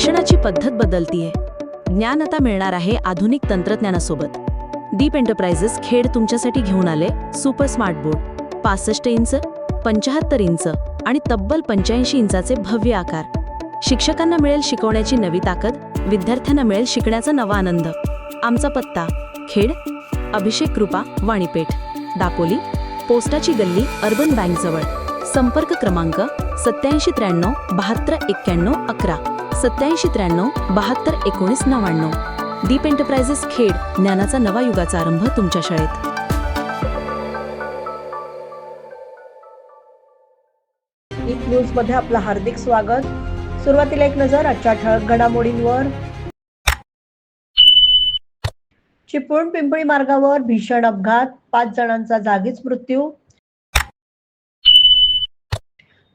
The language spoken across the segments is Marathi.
शिक्षणाची पद्धत बदलतीये. ज्ञान आता मिळणार आहे आधुनिक तंत्रज्ञानासोबत. डीप एंटरप्राइजेस खेड तुमच्यासाठी घेऊन आले सुपर स्मार्ट बोर्ड पासष्ट इंच पंचाहत्तर इंच आणि तब्बल पंच्याऐंशी इंचाचे भव्य आकार. शिक्षकांना मिळेल शिकवण्याची नवी ताकद विद्यार्थ्यांना मिळेल शिकण्याचा नवा आनंद. आमचा पत्ता खेड अभिषेक कृपा वाणीपेठ. दापोली पोस्टाची गल्ली अर्बन बँकजवळ संपर्क क्रमांक सत्याऐंशी त्र्याण्णव बहात्तर एक्क्याण्णव अकरा. सत्याऐंशी त्र्याण्णव बहात्तर एकोणीस नव्याण्णव. डीप एंटरप्राइजेस खेड ज्ञानाचा नवा युगाचा आरंभ तुमच्या शाळेत. एक न्यूजमध्ये आपलं हार्दिक स्वागत. सुरुवातीला एक नजर आजच्या ठळक घडामोडींवर. चिपळूण पिंपळी मार्गावर भीषण अपघात. पाच जणांचा जागीच मृत्यू.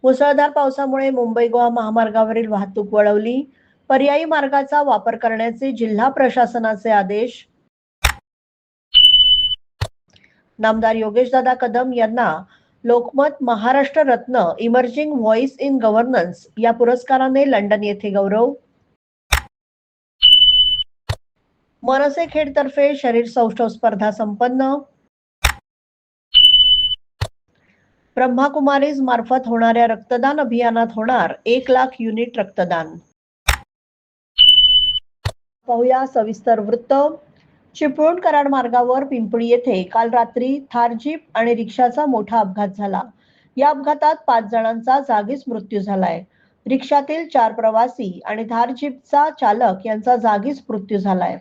मुसळधार पावसामुळे मुंबई गोवा महामार्गावरील वाहतूक वळवली. पर्यायी मार्गाचा वापर करण्याचे जिल्हा प्रशासनाचे आदेश. नामदार योगेशदादा कदम यांना लोकमत महाराष्ट्र रत्न इमर्जिंग व्हॉइस इन गव्हर्नन्स या पुरस्काराने लंडन येथे गौरव. मनसे खेडतर्फे शरीर सौष्ठव स्पर्धा संपन्न. ब्रह्माकुमारीज मार्फत होणाऱ्या रक्तदान अभियानात होणार एक लाख युनिट रक्तदान. पाहूया सविस्तर वृत्त. चिपळूण कराड मार्गावर पिंपळी येथे काल रात्री थार जीप आणि रिक्षाचा मोठा अपघात झाला. या अपघातात पाच जणांचा जागीच मृत्यू झालाय. रिक्षातील चार प्रवासी आणि थार जीपचा चालक यांचा जागीच मृत्यू झालाय.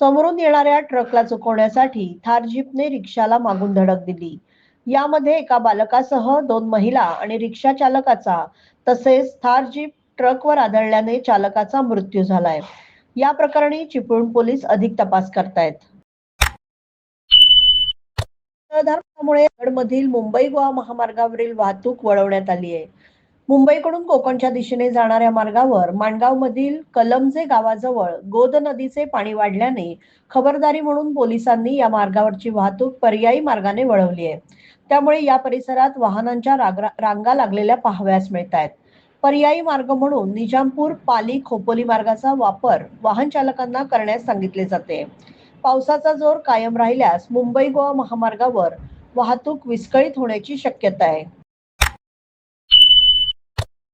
समोरून येणाऱ्या ट्रकला चुकवण्यासाठी थार जीपने रिक्षाला मागून धडक दिली. यामध्ये एका बालकासह दोन महिला आणि रिक्षा चालकाचा तसेच थार जीप ट्रकवर आदळल्याने चालकाचा मृत्यू झालाय. या प्रकरणी चिपळूण पोलीस अधिक तपास करतायत. मुळे गडमधील मुंबई गोवा महामार्गावरील वाहतूक वळवण्यात आली आहे मुंबईकडून कोकणच्या दिशेने जाणाऱ्या मार्गावर माणगाव मधील कलमजे गावाजवळ गोद नदीचे पाणी वाढल्याने खबरदारी म्हणून पोलिसांनी या मार्गावरची वाहतूक पर्यायी मार्गाने वळवली आहे त्यामुळे या परिसरात वाहनांच्या रांगा लागलेल्या पाहाव्यास मिळत आहेत पर्यायी मार्ग म्हणून निजामपूर पाली खोपोली मार्गाचा वापर वाहन चालकांना करण्यास सांगितले जाते. पावसाचा जोर कायम राहिल्यास मुंबई गोवा महामार्गावर वाहतूक विस्कळीत होण्याची शक्यता आहे.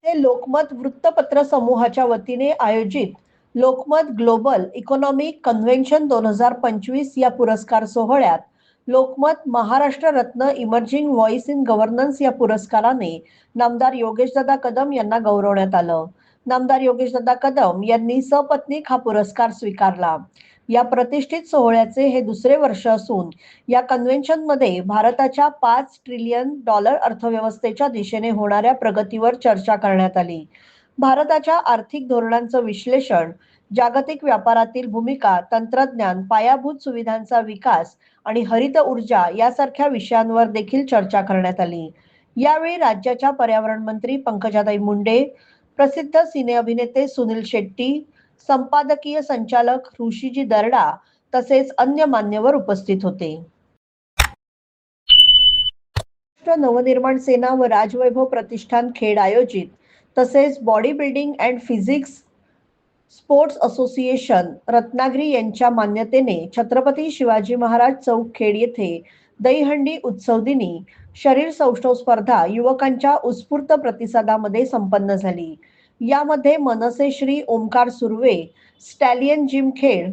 ते लोकमत वृत्तपत्र समूहाच्या वतीने आयोजित लोकमत ग्लोबल इकॉनॉमिक कन्व्हेन्शन दोन हजार पंचवीस या पुरस्कार सोहळ्यात लोकमत महाराष्ट्र रत्न इमर्जिंग व्हॉइस इन गव्हर्नन्स या पुरस्काराने नामदार योगेशदादा कदम यांना गौरवण्यात आलं. नामदार योगेशदादा कदम यांनी सपत्नीक हा पुरस्कार स्वीकारला. या प्रतिष्ठित सोहळ्याचे हे दुसरे वर्ष असून या कन्व्हेन्शनमध्ये भारताच्या पाच ट्रिलियन डॉलर अर्थव्यवस्थेच्या दिशेने होणाऱ्या प्रगतीवर चर्चा करण्यात आली. भारताच्या आर्थिक धोरणांचं विश्लेषण जागतिक व्यापारातील भूमिका तंत्रज्ञान पायाभूत सुविधांचा विकास आणि हरित ऊर्जा यासारख्या विषयांवर देखील चर्चा करण्यात आली. यावेळी राज्याच्या पर्यावरण मंत्री पंकजाताई मुंडे प्रसिद्ध सिने अभिनेते सुनील शेट्टी संपादकीय संचालक ऋषीजी दर्डा तसेच अन्य मान्यवर उपस्थित होते. महाराष्ट्र नवनिर्माण सेना व राजवैभव प्रतिष्ठान खेड आयोजित तसेच body building and physics sports association Ratnagiri यांच्या मान्यतेने छत्रपती शिवाजी महाराज चौक खेड येथे दहीहंडी उत्सव दिनी शरीर सौष्ठव स्पर्धा युवकांच्या उत्स्फूर्त प्रतिसादामध्ये संपन्न झाली. यामध्ये मनसे श्री ओमकार सुर्वे स्टॅलियन जिम खेड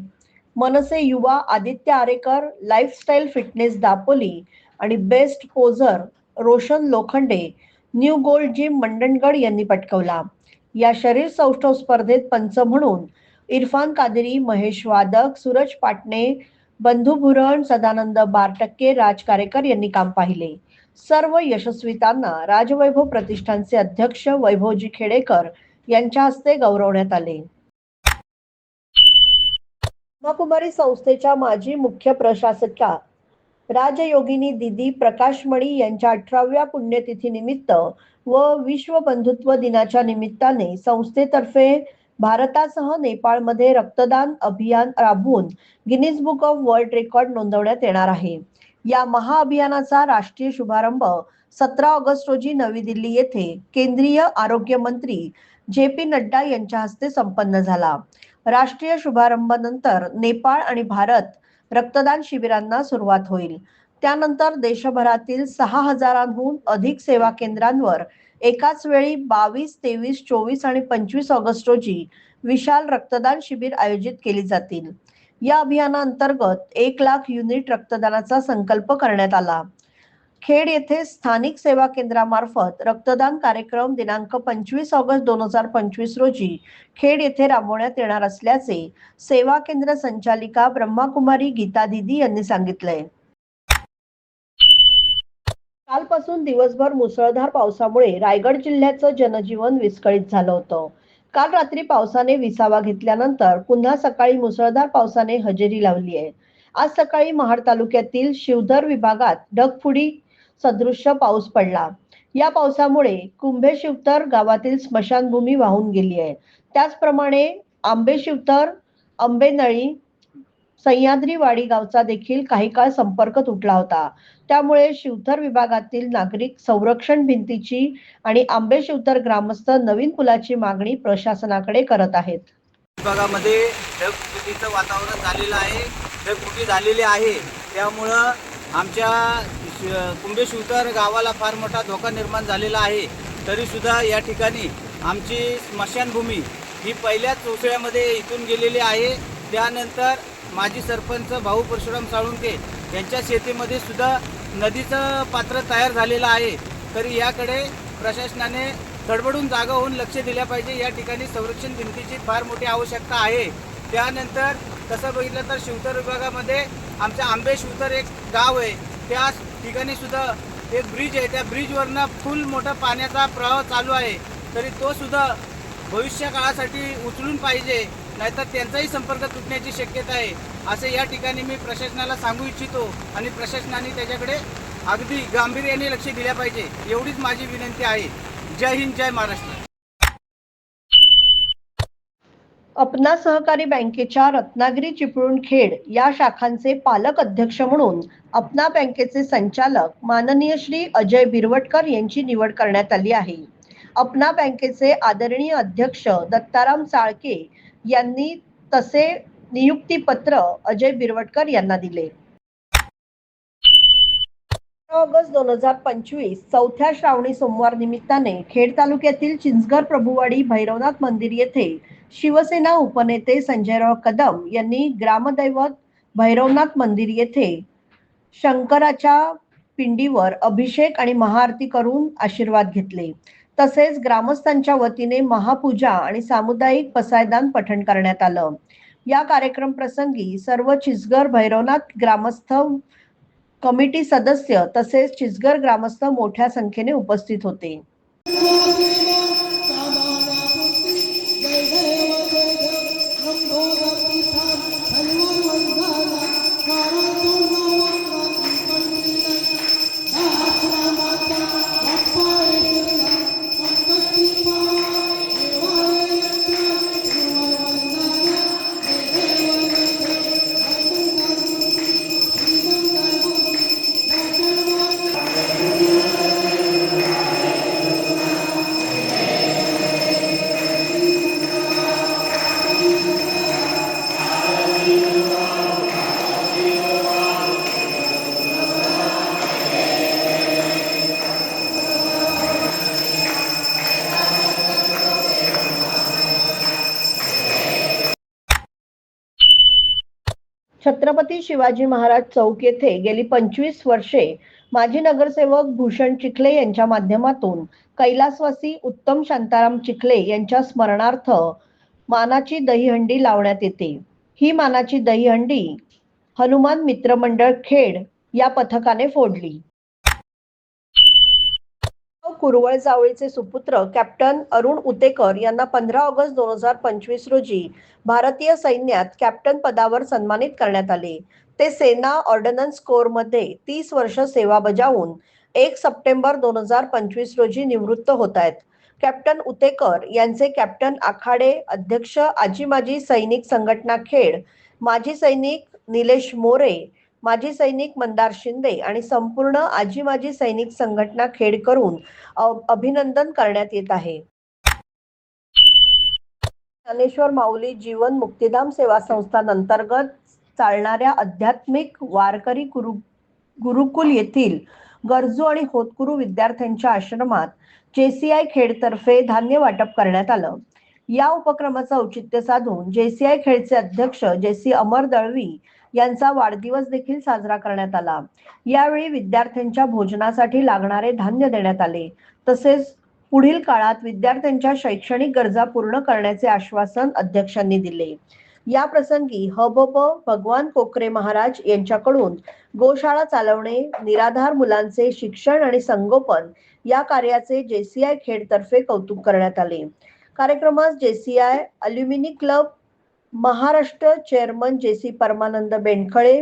मनसे युवा आदित्य आरेकर लाईफस्टाईल फिटनेस दापोली आणि best poser Roshan Lokhande new gold gym Mandangad यांनी पटकवला. या शरीर सौष्ठव स्पर्धेत पंच म्हणून इरफान कादरी महेश वादक सूरज पाटणे बंधू भुरण सदानंद बारटक्के राज कारेकर यांनी काम पाहिले. सर्व यशस्वितांना राजवैभव प्रतिष्ठानचे अध्यक्ष वैभवजी खेडेकर यांच्या हस्ते गौरवण्यात आले. ब्रह्मकुमारी संस्थेच्या माजी मुख्य प्रशासका राजयोगिनी दिदी प्रकाशमणी यांच्या अठराव्या पुण्यतिथी निमित्त व विश्व बंधुत्व दिनाच्या निमित्ताने संस्थेतर्फे भारतासह नेपाळमध्ये रक्तदान अभियान राबवून Guinness book of world record नोंदवण्यात येणार आहे. या महाअभियानाचा राष्ट्रीय शुभारंभ सतरा ऑगस्ट रोजी नवी दिल्ली येथे केंद्रीय आरोग्य मंत्री जे पी नड्डा यांच्या हस्ते संपन्न झाला. राष्ट्रीय शुभारंभानंतर नेपाळ आणि भारत रक्तदान शिबिरांना सुरुवात होईल. त्यानंतर देशभरातील सहा हजारांहून अधिक सेवा केंद्रांवर एकाच वेळी बावीस तेवीस चोवीस आणि पंचवीस ऑगस्ट रोजी विशाल रक्तदान शिबिर आयोजित केली जातील. या अभियानाअंतर्गत एक लाख युनिट रक्तदानाचा संकल्प करण्यात आला. खेड येथे स्थानिक सेवा केंद्रामार्फत रक्तदान कार्यक्रम दिनांक पंचवीस ऑगस्ट दोन हजार पंचवीस रोजी खेड येथे राबवण्यात येणार असल्याचे सेवा केंद्र संचालिका ब्रह्माकुमारी गीता दिदी यांनी सांगितलंय. कालपासून दिवसभर मुसळधार पावसामुळे रायगड जिल्ह्याचं जनजीवन विस्कळीत झालं होतं. काल रात्री पावसाने विसावा घेतल्यानंतर पुन्हा सकाळी मुसळधार पावसाने हजेरी लावली आहे आज सकाळी महाड तालुक्यातील शिवधर विभागात ढगफुडी सदृश्य पाऊस पडला. या पावसामुळे कुंभे शिवतर गावातील स्मशानभूमी वाहून गेली आहे. त्याचप्रमाणे आंबे शिवतर आंबेनळी सह्याद्रीवाडी गावचा देखील काही काळ संपर्क तुटला होता. त्यामुळे शिवथर विभागातील नागरिक संरक्षण भिंतीची आणि आंबे शिवतर ग्रामस्थ नवीन पुलाची मागणी प्रशासनाकडे करत आहेत. विभागामध्ये ढगफुटीचं वातावरण झालेलं आहे. ढगफुटी झालेली आहे? त्यामुळं आमच्या श- कुंभे शिवतर गावाला फार मोठा धोका निर्माण झालेला आहे तरीसुद्धा या ठिकाणी आमची स्मशानभूमी ही पहिल्याच चौसळ्यामध्ये इथून गेलेली आहे. त्यानंतर माजी सरपंच भाऊ परशुराम साळुंके यांच्या शेतीमध्ये सुद्धा नदीचं पात्र तयार झालेलं आहे. तरी याकडे प्रशासनाने तडबडून जागा होऊन लक्ष दिल्या पाहिजे. या ठिकाणी संरक्षण भिंतीची फार मोठी आवश्यकता आहे. त्यानंतर तसं बघितलं तर शिवतर विभागामध्ये आमच्या आंबे शिवतर एक गाव आहे. त्या ठिकाणी सुद्धा एक ब्रिज आहे. त्या ब्रिजवरनं फुल मोठा पाण्याचा प्रवाह चालू आहे. तरी तो सुद्धा भविष्य काळासाठी उचलून पाहिजे. नाहीतर त्यांचाही संपर्क तुटण्याची शक्यता आहे. असे या ठिकाणी मी प्रशासनाला सांगू इच्छितो आणि प्रशासनाने त्याच्याकडे अगदी गांभीर्याने लक्ष दिल्या पाहिजे. एवढीच माझी विनंती आहे. जय हिंद जय महाराष्ट्र. अपना सहकारी बँकेच्या रत्नागिरी चिपळूण खेड या शाखांचे पालक अध्यक्ष म्हणून अपना बँकेचे संचालक माननीय श्री अजय बिरवटकर यांची निवड करण्यात आली आहे. अपना बँकेचे आदरणीय अध्यक्ष दत्ताराम चाळके यांनी तसे नियुक्तीपत्र अजय बिरवटकर यांना दिले. ऑगस्ट दोन हजार पंचवीस चौथ्या श्रावणी सोमवार निमित्ताने खेड तालुक्यातील चिंचगर प्रभुवाडी भैरवनाथ मंदिर येथे शिवसेना उपनेते संजयराव कदम यांनी ग्रामदैवत भैरवनाथ मंदिर येथे शंकराच्या पिंडीवर अभिषेक आणि महाआरती करून आशीर्वाद घेतले. तसेच ग्रामस्थांच्या वतीने महापूजा आणि सामुदायिक पसायदान पठण करण्यात आलं. या कार्यक्रम प्रसंगी सर्व चिसगर भैरवनाथ ग्रामस्थ कमिटी सदस्य तसेच चिचगर ग्रामस्थ मोठ्या संख्येने उपस्थित होते. छत्रपती शिवाजी महाराज चौक येथे गेली पंचवीस वर्षे माजी नगरसेवक भूषण चिखले यांच्या माध्यमातून कैलासवासी उत्तम शांताराम चिखले यांच्या स्मरणार्थ मानाची दहीहंडी लावण्यात येते. ही मानाची दहीहंडी हनुमान मित्रमंडळ खेड या पथकाने फोडली. कुरवळ जावळीचे सुपुत्र कॅप्टन अरुण उतेकर यांना पंधरा ऑगस्ट दोन हजार पंचवीस रोजी भारतीय सैन्यात कॅप्टन पदावर सन्मानित करण्यात आले. ते सेना ऑर्डनन्स कोरमध्ये तीस वर्ष सेवा बजावून एक सप्टेंबर दोन हजार पंचवीस रोजी निवृत्त होत आहेत. कॅप्टन उतेकर यांचे कॅप्टन आखाडे अध्यक्ष आजी माजी सैनिक संघटना खेड माजी सैनिक निलेश मोरे माजी सैनिक मंदार शिंदे आणि संपूर्ण आजी माजी सैनिक संघटना खेड करून अभिनंदन करण्यात येत आहे. ज्ञानेश्वर माऊली जीवन मुक्तिधाम सेवा संस्थांअंतर्गत चालणाऱ्या आध्यात्मिक वारकरी गुरु गुरुकुल येथील गरजू आणि होतकुरू विद्यार्थ्यांच्या आश्रमात जेसीआय खेडतर्फे धान्य वाटप करण्यात आलं. या उपक्रमाचं औचित्य साधून जेसीआय खेडचे अध्यक्ष जेसी अमर दळवी यांचा वाढदिवस देखील साजरा करण्यात आला. यावेळी विद्यार्थ्यांच्या भोजनासाठी लागणारे धान्य देण्यात आले. तसेच पुढील काळात विद्यार्थ्यांच्या शैक्षणिक गरजा पूर्ण करण्याचे आश्वासन अध्यक्षांनी दिले. या प्रसंगी हबप भगवान कोकरे महाराज यांच्याकडून गोशाळा चालवणे निराधार मुलांचे शिक्षण आणि संगोपन या कार्याचे जेसीआय खेडतर्फे कौतुक करण्यात आले. कार्यक्रमास JCI alumni club Maharashtra chairman JC Paramanand Bendkhale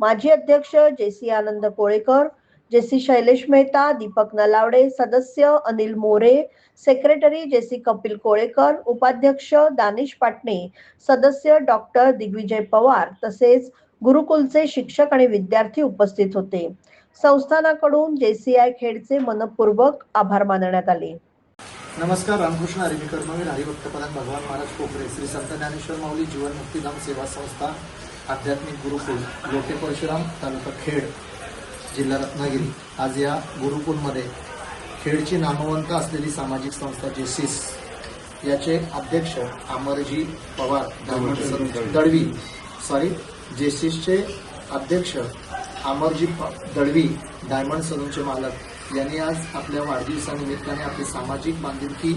माजी अध्यक्ष जेसी आनंद कोळेकर जेसी शैलेश मेहता दीपक नलावडे सदस्य अनिल मोरे सेक्रेटरी जेसी कपिल कोळेकर उपाध्यक्ष दानिश पाटणे सदस्य डॉक्टर दिग्विजय पवार तसेच गुरुकुलचे शिक्षक आणि विद्यार्थी उपस्थित होते. संस्थानाकडून जेसीआय खेडचे मनपूर्वक आभार मानण्यात आले. नमस्कार रामकृष्ण हरी मी कर्मवीर भगवान महाराज कोपरे श्री संत ज्ञानेश्वर माऊली जीवन मुक्तिधाम सेवा संस्था आध्यात्मिक गुरुकुल लोटे परशुराम तालुका खेड जिल्हा रत्नागिरी. आज या गुरुकुलमध्ये खेडची नामवंत असलेली सामाजिक संस्था जेसिस याचे अध्यक्ष अमरजी पवार दडवी दळवी सॉरी जेसिसचे अध्यक्ष अमरजी दडवी दळवी डायमंड सलूनचे मालक यांनी आज आपल्या वाढदिवसानिमित्ताने आपली सामाजिक बांधिलकी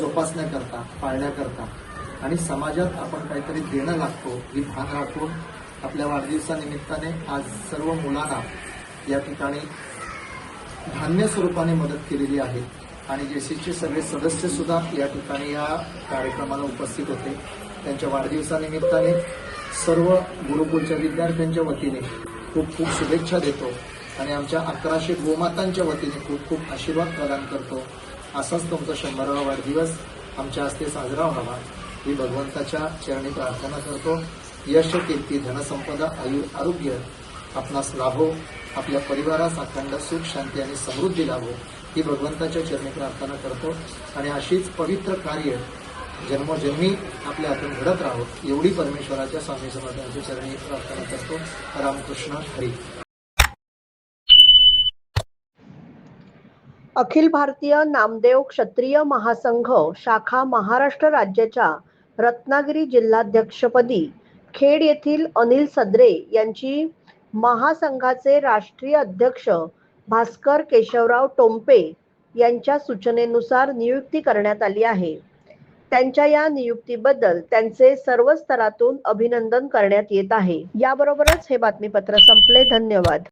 जोपासण्याकरता पाळण्याकरता आणि समाजात आपण काहीतरी देणं लागतो ही भान राखून आपल्या वाढदिवसानिमित्ताने आज सर्व मुलांना या ठिकाणी धान्य स्वरूपाने मदत केलेली आहे. आणि जेसीचे सगळे सदस्य सुद्धा या ठिकाणी या कार्यक्रमाला उपस्थित होते. त्यांच्या वाढदिवसानिमित्ताने सर्व गुरुकुलच्या विद्यार्थ्यांच्या वतीने खूप खूप शुभेच्छा देतो. आणि आमच्या अकराशे गोमातांच्या वतीने खूप खूप आशीर्वाद प्रदान करतो. असाच तुमचा शंभरावा वाढदिवस आमच्या हस्ते साजरा व्हावा. ही भगवंताच्या चरणी प्रार्थना करतो. यश कीर्ती धनसंपदा आयु आरोग्य आपणास लाभो. आपल्या परिवारास अखंड सुख शांती आणि समृद्धी लाभो. ही भगवंताच्या चरणी प्रार्थना करतो. आणि अशीच पवित्र कार्य जन्मोजन्मी आपल्या हातून घडत राहो एवढी परमेश्वराच्या स्वामी समर्थांच्या चरणी प्रार्थना करतो. रामकृष्ण हरी. अखिल भारतीय नामदेव क्षत्रिय महासंघ शाखा महाराष्ट्र राज्याच्या रत्नागिरी जिल्हाध्यक्षपदी खेड येथील अनिल सदरे यांची महासंघाचे राष्ट्रीय अध्यक्ष भास्कर केशवराव टोंपे यांच्या सूचनेनुसार नियुक्ती करण्यात आली आहे. त्यांच्या या नियुक्तीबद्दल त्यांचे सर्व स्तरातून अभिनंदन करण्यात येत आहे. याबरोबरच हे बातमीपत्र संपले. धन्यवाद.